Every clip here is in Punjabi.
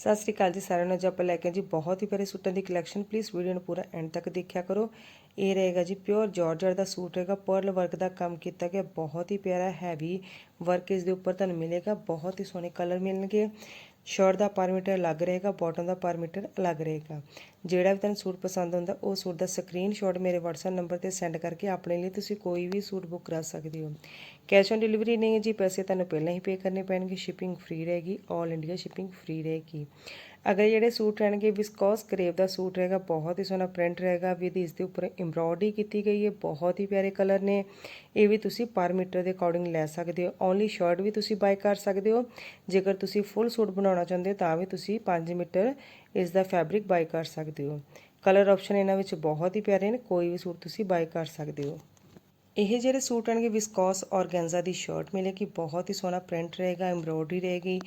ਸਤਿ ਸ੍ਰੀ ਅਕਾਲ ਜੀ ਸਾਰਿਆਂ ਨੂੰ। ਅੱਜ ਆਪਾਂ ਲੈ ਕੇ ਜੀ ਬਹੁਤ ਹੀ ਪਿਆਰੇ ਸੂਟਾਂ ਦੀ ਕਲੈਕਸ਼ਨ ਪਲੀਜ਼ ਵੀਡੀਓ ਨੂੰ ਪੂਰਾ ਐਂਡ ਤੱਕ ਦੇਖਿਆ ਕਰੋ। ਇਹ ਰਹੇਗਾ ਜੀ ਪਿਓਰ ਜਾਰਜਟ ਦਾ ਸੂਟ ਰਹੇਗਾ ਪਰਲ ਵਰਕ ਦਾ ਕੰਮ ਕੀਤਾ ਗਿਆ। ਬਹੁਤ ਹੀ ਪਿਆਰਾ ਹੈਵੀ ਵਰਕ ਇਸ ਦੇ ਉੱਪਰ ਤੁਹਾਨੂੰ ਮਿਲੇਗਾ। ਬਹੁਤ ਹੀ ਸੋਹਣੇ ਕਲਰ ਮਿਲਣਗੇ। ਸ਼ਰਟ ਦਾ ਪਰ ਮੀਟਰ ਅਲੱਗ ਰਹੇਗਾ ਬਾਟਮ ਦਾ ਪਰ ਮੀਟਰ ਅਲੱਗ ਰਹੇਗਾ। ਜਿਹੜਾ ਵੀ ਤੁਹਾਨੂੰ ਸੂਟ ਪਸੰਦ ਹੁੰਦਾ, ਉਹ ਸੂਟ ਦਾ ਸਕਰੀਨਸ਼ਾਟ ਮੇਰੇ WhatsApp ਨੰਬਰ ਤੇ ਸੈਂਡ ਕਰਕੇ ਆਪਣੇ ਲਈ ਤੁਸੀਂ ਕੋਈ ਵੀ ਸੂਟ ਬੁੱਕ ਕਰਾ ਸਕਦੇ ਹੋ। ਕੈਸ਼ ਔਨ ਡਿਲੀਵਰੀ ਨਹੀਂ ਹੈ ਜੀ, ਪੈਸੇ ਤੁਹਾਨੂੰ ਪਹਿਲਾਂ ਹੀ ਪੇ ਕਰਨੇ ਪੈਣਗੇ ਸ਼ਿਪਿੰਗ ਫ੍ਰੀ ਰਹੇਗੀ 올 ਇੰਡੀਆ ਸ਼ਿਪਿੰਗ ਫ੍ਰੀ ਰਹੇਗੀ। ਅਗਲੇ ਜਿਹੜੇ ਸੂਟ ਰਹਿਣਗੇ ਵਿਸਕੋਸ ਕਰੇਵ ਦਾ ਸੂਟ ਰਹੇਗਾ, ਬਹੁਤ ਹੀ ਸੋਹਣਾ ਪ੍ਰਿੰਟ ਰਹੇਗਾ ਵਿਦ ਇਸ ਦੇ ਉੱਪਰ ਐਮਬ੍ਰੋਇਡਰੀ ਕੀਤੀ ਗਈ ਹੈ, ਬਹੁਤ ਹੀ ਪਿਆਰੇ ਕਲਰ ਨੇ। ਇਹ ਵੀ ਤੁਸੀਂ ਪਰ ਮੀਟਰ ਦੇ ਅਕੋਰਡਿੰਗ ਲੈ ਸਕਦੇ ਹੋ। ਓਨਲੀ ਸ਼ਰਟ ਵੀ ਤੁਸੀਂ ਬਾਈ ਕਰ ਸਕਦੇ ਹੋ। ਜੇਕਰ ਤੁਸੀਂ ਫੁੱਲ ਸੂਟ ਬਣਾਉਣਾ ਚਾਹੁੰਦੇ ਹੋ, ਤਾਂ ਵੀ ਤੁਸੀਂ 5 ਮੀਟਰ ਇਸ ਦਾ ਫੈਬਰਿਕ ਬਾਈ ਕਰ ਸਕਦੇ ਹੋ। ਕਲਰ ਆਪਸ਼ਨ ਇਹਨਾਂ ਵਿੱਚ ਬਹੁਤ ਹੀ ਪਿਆਰੇ ਨੇ, ਕੋਈ ਵੀ ਸੂਟ ਤੁਸੀਂ ਬਾਈ ਕਰ ਸਕਦੇ ਹੋ। ਇਹ ਜਿਹੜੇ ਸੂਟ ਆਣਗੇ ਵਿਸਕੋਸ ਔਰਗੈਂਜ਼ਾ ਦੀ ਸ਼ਰਟ ਮਿਲੇਗੀ, ਬਹੁਤ ਹੀ ਸੋਹਣਾ ਪ੍ਰਿੰਟ ਰਹੇਗਾ ਐਮਬ੍ਰੋਇਡਰੀ ਰਹੇਗੀ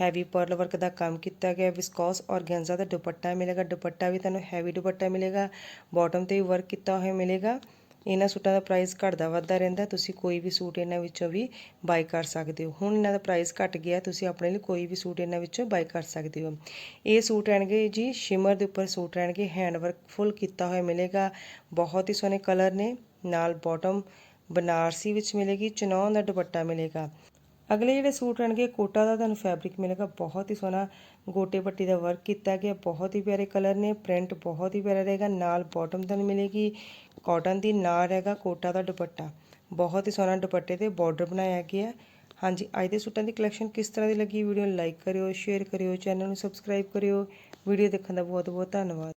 ਹੈਵੀ ਪਰਲ ਵਰਕ ਦਾ ਕੰਮ ਕੀਤਾ ਗਿਆ ਵਿਸਕੋਸ ਔਰਗੈਂਜ਼ਾ ਦਾ ਦੁਪੱਟਾ ਮਿਲੇਗਾ, ਦੁਪੱਟਾ ਵੀ ਤੁਹਾਨੂੰ ਹੈਵੀ ਦੁਪੱਟਾ ਮਿਲੇਗਾ ਬਾਟਮ ਤੇ ਵੀ ਵਰਕ ਕੀਤਾ ਹੋਇਆ ਮਿਲੇਗਾ। ਇਹਨਾਂ ਸੂਟਾਂ ਦਾ ਪ੍ਰਾਈਸ ਘਟਦਾ ਵੱਧਦਾ ਰਹਿੰਦਾ, ਤੁਸੀਂ ਕੋਈ ਵੀ ਸੂਟ ਇਹਨਾਂ ਵਿੱਚੋਂ ਵੀ ਬਾਈ ਕਰ ਸਕਦੇ ਹੋ। ਹੁਣ ਇਹਨਾਂ ਦਾ ਪ੍ਰਾਈਸ ਘਟ ਗਿਆ, ਤੁਸੀਂ ਆਪਣੇ ਲਈ ਕੋਈ ਵੀ ਸੂਟ ਇਹਨਾਂ ਵਿੱਚੋਂ ਬਾਈ ਕਰ ਸਕਦੇ ਹੋ। ਇਹ ਸੂਟ ਰਹਿਣਗੇ ਜੀ ਸ਼ਿਮਰ ਦੇ ਉੱਪਰ ਸੂਟ ਰਹਿਣਗੇ ਹੈਂਡ ਵਰਕ ਫੁੱਲ ਕੀਤਾ ਹੋਇਆ ਮਿਲੇਗਾ। ਬਹੁਤ ਹੀ ਸੋਹਣੇ ਕਲਰ ਨੇ, ਨਾਲ ਬਾਟਮ ਬਨਾਰਸੀ ਵਿੱਚ ਮਿਲੇਗੀ ਚਨੌਨ ਦਾ ਦੁਪੱਟਾ ਮਿਲੇਗਾ। ਅਗਲੇ ਜਿਹੜੇ ਸੂਟ ਰਹਿਣਗੇ ਕੋਟਾ ਦਾ ਤੁਹਾਨੂੰ ਫੈਬਰਿਕ ਮਿਲੇਗਾ। ਬਹੁਤ ਹੀ ਸੋਹਣਾ ਗੋਟੇ ਪੱਟੀ ਦਾ ਵਰਕ ਕੀਤਾ ਗਿਆ। ਬਹੁਤ ਹੀ ਪਿਆਰੇ ਕਲਰ ਨੇ ਪ੍ਰਿੰਟ ਬਹੁਤ ਹੀ ਪਿਆਰਾ ਰਹੇਗਾ। ਨਾਲ ਬਾਟਮ ਤੁਹਾਨੂੰ ਮਿਲੇਗੀ ਕਾਟਨ ਦੀ ਨਾਲ ਰਹੇਗਾ ਕੋਟਾ ਦਾ ਦੁਪੱਟਾ। ਬਹੁਤ ਹੀ ਸੋਹਣਾ ਦੁਪੱਟੇ ਤੇ ਬਾਰਡਰ ਬਣਾਇਆ ਗਿਆ। ਹਾਂਜੀ, ਅੱਜ ਦੇ ਸੂਟਾਂ ਦੀ ਕਲੈਕਸ਼ਨ ਕਿਸ ਤਰ੍ਹਾਂ ਦੀ ਲੱਗੀ? ਵੀਡੀਓ ਨੂੰ ਲਾਈਕ ਕਰਿਓ ਸ਼ੇਅਰ ਕਰਿਓ ਚੈਨਲ ਨੂੰ ਸਬਸਕ੍ਰਾਈਬ ਕਰਿਓ। ਵੀਡੀਓ ਦੇਖਣ ਦਾ ਬਹੁਤ ਬਹੁਤ ਧੰਨਵਾਦ।